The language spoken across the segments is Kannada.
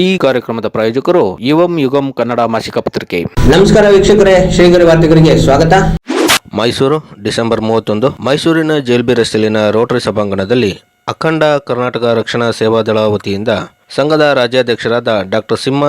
ಈ ಕಾರ್ಯಕ್ರಮದ ಪ್ರಾಯೋಜಕರು ಯುವಂ ಯುಗಂ ಕನ್ನಡ ಮಾಸಿಕ ಪತ್ರಿಕೆ. ನಮಸ್ಕಾರ ವೀಕ್ಷಕರೇ ಶ್ರೀಗರಿ ವಾರ್ತೆಗರಿಗೆ ಸ್ವಾಗತ. ಮೈಸೂರು ಡಿಸೆಂಬರ್ ಮೂವತ್ತೊಂದು ಮೈಸೂರಿನ ಜೇಲ್ಬಿ ರಸ್ತೆಯಲ್ಲಿನ ರೋಟರಿ ಸಭಾಂಗಣದಲ್ಲಿ ಅಖಂಡ ಕರ್ನಾಟಕ ರಕ್ಷಣಾ ಸೇವಾದಳ ವತಿಯಿಂದ ಸಂಘದ ರಾಜ್ಯಾಧ್ಯಕ್ಷರಾದ ಡಾಕ್ಟರ್ ಸಿಂಹ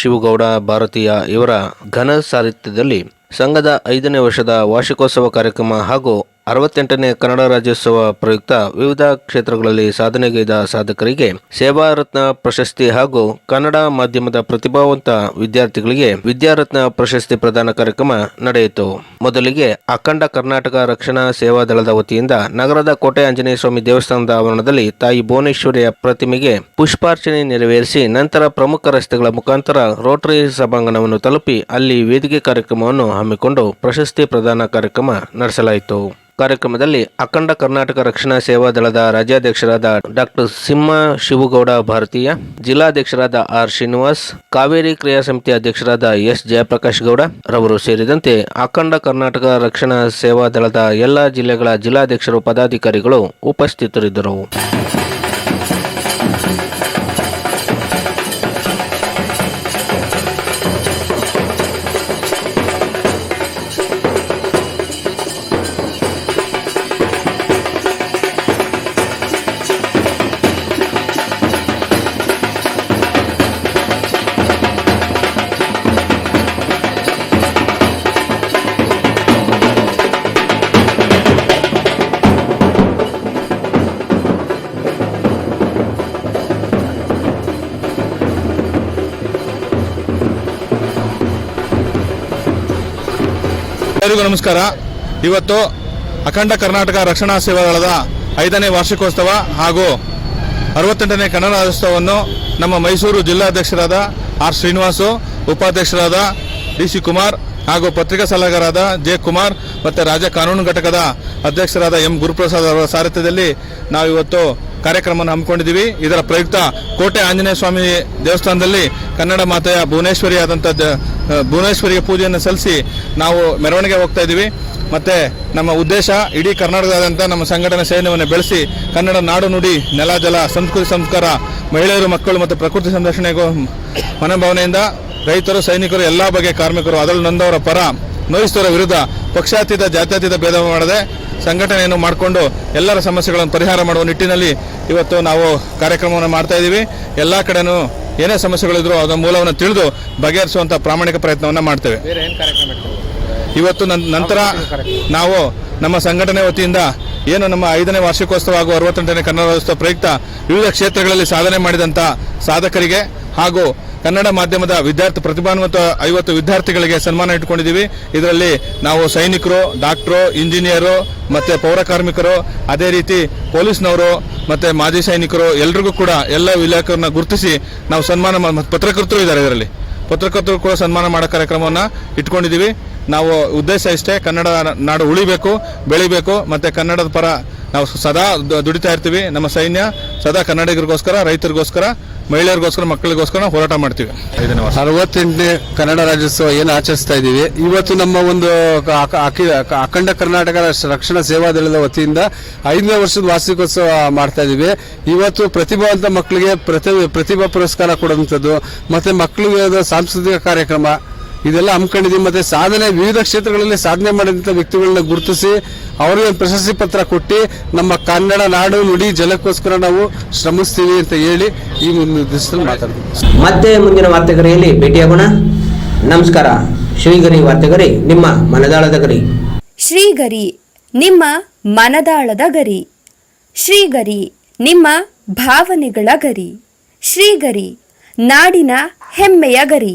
ಶಿವಗೌಡ ಭಾರತೀಯ ಇವರ ಘನ ಸಾಹಿತ್ಯದಲ್ಲಿ ಸಂಘದ ಐದನೇ ವರ್ಷದ ವಾರ್ಷಿಕೋತ್ಸವ ಕಾರ್ಯಕ್ರಮ ಹಾಗೂ ಅರವತ್ತೆಂಟನೇ ಕನ್ನಡ ರಾಜ್ಯೋತ್ಸವ ಪ್ರಯುಕ್ತ ವಿವಿಧ ಕ್ಷೇತ್ರಗಳಲ್ಲಿ ಸಾಧನೆಗೈದ ಸಾಧಕರಿಗೆ ಸೇವಾ ರತ್ನ ಪ್ರಶಸ್ತಿ ಹಾಗೂ ಕನ್ನಡ ಮಾಧ್ಯಮದ ಪ್ರತಿಭಾವಂತ ವಿದ್ಯಾರ್ಥಿಗಳಿಗೆ ವಿದ್ಯಾರತ್ನ ಪ್ರಶಸ್ತಿ ಪ್ರದಾನ ಕಾರ್ಯಕ್ರಮ ನಡೆಯಿತು. ಮೊದಲಿಗೆ ಅಖಂಡ ಕರ್ನಾಟಕ ರಕ್ಷಣಾ ಸೇವಾ ದಳದ ವತಿಯಿಂದ ನಗರದ ಕೋಟೆ ಆಂಜನೇಯ ಸ್ವಾಮಿ ದೇವಸ್ಥಾನದ ಆವರಣದಲ್ಲಿ ತಾಯಿ ಭುವನೇಶ್ವರಿಯ ಪ್ರತಿಮೆಗೆ ಪುಷ್ಪಾರ್ಚನೆ ನೆರವೇರಿಸಿ ನಂತರ ಪ್ರಮುಖ ರಸ್ತೆಗಳ ಮುಖಾಂತರ ರೋಟರಿ ಸಭಾಂಗಣವನ್ನು ತಲುಪಿ ಅಲ್ಲಿ ವೇದಿಕೆ ಕಾರ್ಯಕ್ರಮವನ್ನು ಹಮ್ಮಿಕೊಂಡು ಪ್ರಶಸ್ತಿ ಪ್ರದಾನ ಕಾರ್ಯಕ್ರಮ ನಡೆಸಲಾಯಿತು. ಕಾರ್ಯಕ್ರಮದಲ್ಲಿ ಅಖಂಡ ಕರ್ನಾಟಕ ರಕ್ಷಣಾ ಸೇವಾ ದಳದ ರಾಜ್ಯಾಧ್ಯಕ್ಷರಾದ ಡಾಕ್ಟರ್ ಸಿಂಹ ಶಿವಗೌಡ ಭಾರತೀಯ, ಜಿಲ್ಲಾಧ್ಯಕ್ಷರಾದ ಆರ್ ಶ್ರೀನಿವಾಸ್, ಕಾವೇರಿ ಕ್ರಿಯಾ ಸಮಿತಿ ಅಧ್ಯಕ್ಷರಾದ ಎಸ್ ಜಯಪ್ರಕಾಶ್ ಗೌಡ ರವರು ಸೇರಿದಂತೆ ಅಖಂಡ ಕರ್ನಾಟಕ ರಕ್ಷಣಾ ಸೇವಾ ದಳದ ಎಲ್ಲ ಜಿಲ್ಲೆಗಳ ಜಿಲ್ಲಾಧ್ಯಕ್ಷರು, ಪದಾಧಿಕಾರಿಗಳು ಉಪಸ್ಥಿತರಿದ್ದರು. ಎಲ್ಲರಿಗೂ ನಮಸ್ಕಾರ. ಇವತ್ತು ಅಖಂಡ ಕರ್ನಾಟಕ ರಕ್ಷಣಾ ಸೇವಾ ದಳದ ಐದನೇ ವಾರ್ಷಿಕೋತ್ಸವ ಹಾಗೂ ಅರವತ್ತೆಂಟನೇ ಕನ್ನಡ ರಾಜ್ಯೋತ್ಸವವನ್ನು ನಮ್ಮ ಮೈಸೂರು ಜಿಲ್ಲಾಧ್ಯಕ್ಷರಾದ ಆರ್ ಶ್ರೀನಿವಾಸು, ಉಪಾಧ್ಯಕ್ಷರಾದ ಡಿ ಸಿ ಕುಮಾರ್ ಹಾಗೂ ಪತ್ರಿಕಾ ಸಲಹೆಗಾರರಾದ ಜೆ ಕುಮಾರ್ ಮತ್ತು ರಾಜ್ಯ ಕಾನೂನು ಘಟಕದ ಅಧ್ಯಕ್ಷರಾದ ಎಂ ಗುರುಪ್ರಸಾದ್ ಅವರ ಸಾರಥ್ಯದಲ್ಲಿ ನಾವು ಇವತ್ತು ಕಾರ್ಯಕ್ರಮವನ್ನು ಹಮ್ಮಿಕೊಂಡಿದ್ದೀವಿ. ಇದರ ಪ್ರಯುಕ್ತ ಕೋಟೆ ಆಂಜನೇಯ ಸ್ವಾಮಿ ದೇವಸ್ಥಾನದಲ್ಲಿ ಕನ್ನಡ ಮಾತೆಯ ಭುವನೇಶ್ವರಿ ಆದಂಥ ಭುವನೇಶ್ವರಿಗೆ ಪೂಜೆಯನ್ನು ಸಲ್ಲಿಸಿ ನಾವು ಮೆರವಣಿಗೆ ಹೋಗ್ತಾ ಇದ್ದೀವಿ. ಮತ್ತೆ ನಮ್ಮ ಉದ್ದೇಶ ಇಡೀ ಕರ್ನಾಟಕದಾದ್ಯಂತ ನಮ್ಮ ಸಂಘಟನೆ ಸೈನ್ಯವನ್ನು ಬೆಳೆಸಿ ಕನ್ನಡ ನಾಡು ನುಡಿ, ನೆಲ ಜಲ, ಸಂಸ್ಕೃತಿ ಸಂಸ್ಕಾರ, ಮಹಿಳೆಯರು, ಮಕ್ಕಳು ಮತ್ತು ಪ್ರಕೃತಿ ಸಂರಕ್ಷಣೆಗೂ ಮನೋಭಾವನೆಯಿಂದ ರೈತರು, ಸೈನಿಕರು, ಎಲ್ಲ ಬಗೆಯ ಕಾರ್ಮಿಕರು ಅದರಲ್ಲಿ ನೊಂದವರ ಪರ ನೋಯಿಸ್ತವರ ವಿರುದ್ಧ ಪಕ್ಷಾತೀತ, ಜಾತ್ಯತೀತ ಭೇದ ಮಾಡದೆ ಸಂಘಟನೆಯನ್ನು ಮಾಡಿಕೊಂಡು ಎಲ್ಲರ ಸಮಸ್ಯೆಗಳನ್ನು ಪರಿಹಾರ ಮಾಡುವ ನಿಟ್ಟಿನಲ್ಲಿ ಇವತ್ತು ನಾವು ಕಾರ್ಯಕ್ರಮವನ್ನು ಮಾಡ್ತಾ ಇದ್ದೀವಿ. ಎಲ್ಲ ಕಡೆನೂ ಏನೇ ಸಮಸ್ಯೆಗಳಿದ್ರು ಅದರ ಮೂಲವನ್ನು ತಿಳಿದು ಬಗೆಹರಿಸುವಂಥ ಪ್ರಾಮಾಣಿಕ ಪ್ರಯತ್ನವನ್ನು ಮಾಡ್ತೇವೆ. ಇವತ್ತು ನಂತರ ನಾವು ನಮ್ಮ ಸಂಘಟನೆ ವತಿಯಿಂದ ಏನು ನಮ್ಮ ಐದನೇ ವಾರ್ಷಿಕೋತ್ಸವ ಹಾಗೂ ಅರವತ್ತೆಂಟನೇ ಕನ್ನಡ ರಾಜ್ಯೋತ್ಸವ ಪ್ರಯುಕ್ತ ವಿವಿಧ ಕ್ಷೇತ್ರಗಳಲ್ಲಿ ಸಾಧನೆ ಮಾಡಿದಂಥ ಸಾಧಕರಿಗೆ ಹಾಗೂ ಕನ್ನಡ ಮಾಧ್ಯಮದ ವಿದ್ಯಾರ್ಥಿ ಪ್ರತಿಭಾನ್ವಿತ ಐವತ್ತು ವಿದ್ಯಾರ್ಥಿಗಳಿಗೆ ಸನ್ಮಾನ ಇಟ್ಕೊಂಡಿದ್ದೀವಿ ಇದರಲ್ಲಿ ನಾವು ಸೈನಿಕರು, ಡಾಕ್ಟ್ರು, ಇಂಜಿನಿಯರು, ಮತ್ತು ಪೌರ ಕಾರ್ಮಿಕರು, ಅದೇ ರೀತಿ ಪೊಲೀಸ್ನವರು, ಮತ್ತು ಮಾಜಿ ಸೈನಿಕರು, ಎಲ್ರಿಗೂ ಕೂಡ ಎಲ್ಲ ವಿಲೇಕರನ್ನ ಗುರುತಿಸಿ ನಾವು ಸನ್ಮಾನ ಪತ್ರಕರ್ತರು ಇದ್ದಾರೆ ಇದರಲ್ಲಿ. ಪತ್ರಕರ್ತರು ಕೂಡ ಸನ್ಮಾನ ಮಾಡೋ ಕಾರ್ಯಕ್ರಮವನ್ನು ಇಟ್ಕೊಂಡಿದ್ದೀವಿ. ನಾವು ಉದ್ದೇಶ ಇಷ್ಟೇ ಕನ್ನಡ ನಾಡು ಉಳಿಬೇಕು, ಬೆಳಿಬೇಕು, ಮತ್ತು ಕನ್ನಡದ ಪರ ನಾವು ಸದಾ ದುಡಿತಾ ಇರ್ತೀವಿ. ನಮ್ಮ ಸೈನ್ಯ ಸದಾ ಕನ್ನಡಿಗರಿಗೋಸ್ಕರ, ರೈತರಿಗೋಸ್ಕರ, ಮಹಿಳೆಯರಿಗೋಸ್ಕರ, ಮಕ್ಕಳಿಗೋಸ್ಕರ ಹೋರಾಟ ಮಾಡ್ತೀವಿ. ಅರವತ್ತೆಂಟನೇ ಕನ್ನಡ ರಾಜ್ಯೋತ್ಸವ ಏನು ಆಚರಿಸ್ತಾ ಇದ್ದೀವಿ? ಇವತ್ತು ನಮ್ಮ ಒಂದು ಅಖಂಡ ಕರ್ನಾಟಕ ರಕ್ಷಣಾ ಸೇವಾ ದಳದ ವತಿಯಿಂದ ಐದನೇ ವರ್ಷದ ವಾರ್ಷಿಕೋತ್ಸವ ಮಾಡ್ತಾ ಇದ್ದೀವಿ. ಇವತ್ತು ಪ್ರತಿಭಾವಂತ ಮಕ್ಕಳಿಗೆ ಪ್ರತಿ ಪ್ರತಿಭಾ ಪುರಸ್ಕಾರ ಕೊಡುವಂಥದ್ದು, ಮತ್ತೆ ಮಕ್ಕಳಿಗೆ ಸಾಂಸ್ಕೃತಿಕ ಕಾರ್ಯಕ್ರಮ ಇದೆಲ್ಲ ಹಮ್ಮಿಕೊಂಡಿದ್ದೀವಿ. ಮತ್ತೆ ಸಾಧನೆ ವಿವಿಧ ಕ್ಷೇತ್ರಗಳಲ್ಲಿ ಸಾಧನೆ ಮಾಡಿದಂಥ ವ್ಯಕ್ತಿಗಳನ್ನ ಗುರುತಿಸಿ ಅವರಿಗೆ ಪ್ರಶಸ್ತಿ ಪತ್ರ ಕೊಟ್ಟು ನಮ್ಮ ಕನ್ನಡ ನಾಡು ನುಡಿ ಜಲಕ್ಕೋಸ್ಕರ ನಾವು ಶ್ರಮಿಸ್ತೀವಿ ಅಂತ ಹೇಳಿ ಈ ಒಂದು ದಿವಸದಲ್ಲಿ ಮಾತಾಡ್ತೀವಿ. ಮತ್ತೆ ಮುಂದಿನ ವಾರ್ತೆಗರಿಯಲ್ಲಿ ಭೇಟಿಯಾಗೋಣ ನಮಸ್ಕಾರ. ಶ್ರೀಗರಿ ವಾರ್ತೆಗರಿ ನಿಮ್ಮ ಮನದಾಳದ ಗರಿ. ಶ್ರೀಗರಿ ನಿಮ್ಮ ಮನದಾಳದ ಗರಿ. ಶ್ರೀಗರಿ ನಿಮ್ಮ ಭಾವನೆಗಳ ಗರಿ. ಶ್ರೀಗರಿ ನಾಡಿನ ಹೆಮ್ಮೆಯ ಗರಿ.